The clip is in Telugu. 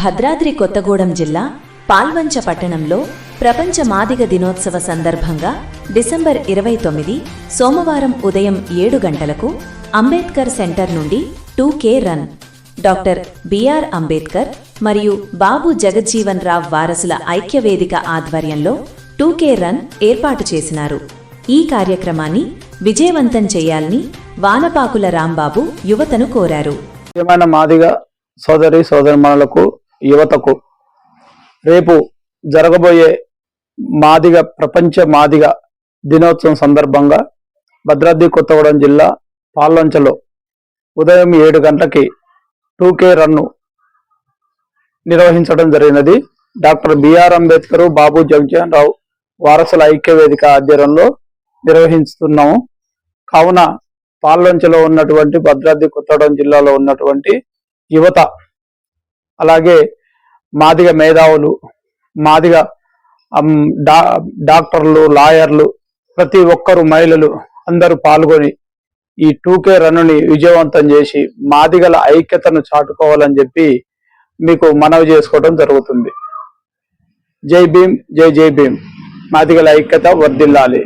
భద్రాద్రి కొత్తగూడెం జిల్లా పాల్వంచ పట్టణంలో ప్రపంచ మాదిగ దినోత్సవ సందర్భంగా డిసెంబర్ ఇరవై తొమ్మిది సోమవారం ఉదయం ఏడు గంటలకు అంబేద్కర్ సెంటర్ నుండి two K run. Doctor B R Ambedkar మరియు బాబు జగజ్జీవన్ రావ్ వారసుల ఐక్యవేదిక ఆధ్వర్యంలో టూ కే రన్ ఏర్పాటు చేసినారు. ఈ కార్యక్రమాన్ని విజయవంతం చేయాలని వానపాకుల రాంబాబు యువతను కోరారు. మాదిగ సోదరి సోదరిమణులకు యువతకు రేపు జరగబోయే మాదిగ ప్రపంచ మాదిగ దినోత్సవం సందర్భంగా భద్రాద్రి కొత్తగూడెం జిల్లా పాల్వంచలో ఉదయం ఏడు గంటలకి టూ కే రన్ను నిర్వహించడం జరిగినది. Doctor B R Ambedkar Babu Jagjivan Rao వారసుల ఐక్య వేదిక ఆధ్వర్యంలో నిర్వహిస్తున్నాము. కావున పాల్వంచలో ఉన్నటువంటి భద్రాద్రి కొత్తగూడెం జిల్లాలో ఉన్నటువంటి యువత అలాగే మాదిగ మేధావులు మాదిగ డా డాక్టర్లు లాయర్లు ప్రతి ఒక్కరు మహిళలు అందరూ పాల్గొని ఈ టూకే రన్నుని విజయవంతం చేసి మాదిగల ఐక్యతను చాటుకోవాలని చెప్పి మీకు మనవి చేసుకోవడం జరుగుతుంది. జై భీమ్ జై జై భీమ్. మాదిగల ఐక్యత వర్ధిల్లాలి.